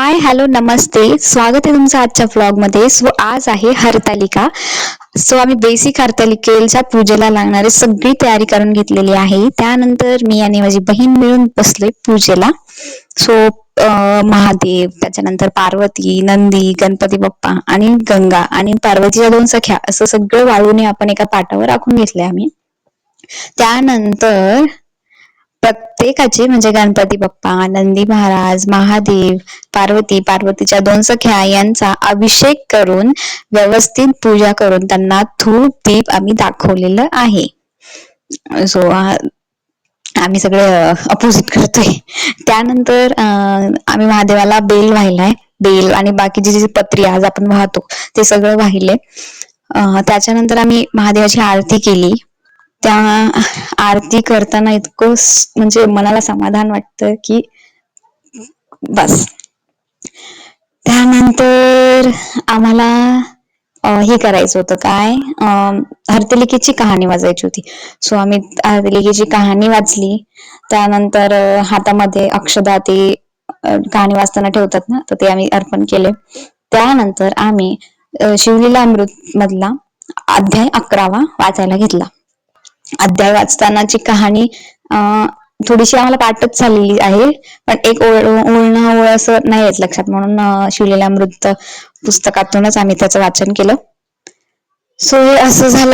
Hi hello नमस्ते. स्वागत आहे तुमचं आजच्या ब्लॉगमध्ये सो आज आहे हरतालिका. सो आम्ही बेसिक हरतालिकेच्या पूजेला लागणारी सगळी तयारी करून घेतलेली आहे. त्यानंतर मी आणि माझी बहीण मिळून बसलोय पूजेला. सो महादेव त्याच्यानंतर पार्वती नंदी गणपती बाप्पा आणि गंगा आणि पार्वतीच्या दोन सख्या. असं सगळं वाळूने आपण एका पाटावर राखून घेतलंय आम्ही. त्यानंतर प्रत्येकाचे म्हणजे गणपती बाप्पा नंदी महाराज महादेव पार्वती पार्वतीच्या दोन सख्या यांचा अभिषेक करून व्यवस्थित पूजा करून त्यांना धूप दीप आम्ही दाखवलेलं आहे. सो आम्ही सगळे अपोजिट करतोय. त्यानंतर आम्ही महादेवाला बेल वाहिलाय. बेल आणि बाकीची जी पत्री आज आपण वाहतो ते सगळं वाहिले. त्याच्यानंतर आम्ही महादेवाची आरती केली. त्या आरती करताना इतकं म्हणजे मनाला समाधान वाटतं की बस. त्यानंतर आम्हाला हे करायचं होतं काय? हरतलिकेची कहाणी वाजायची होती. सो आम्ही हरतलिकेची कहाणी वाचली. त्यानंतर हातामध्ये अक्षदा ते कहाणी वाचताना ठेवतात ना तर ते आम्ही अर्पण केले. त्यानंतर आम्ही शिवलीला अमृत मधला अध्याय अकरावा वाचायला घेतला. अध्याय वाचतानाची कहाणी थोडीशी आम्हाला पाठच झालेली आहे. पण एक ओळ ओळणं ओळ असं नाही येत लक्षात. म्हणून शिवलेल्या मृत पुस्तकातूनच आम्ही त्याचं वाचन केलं. सो हे असं झालं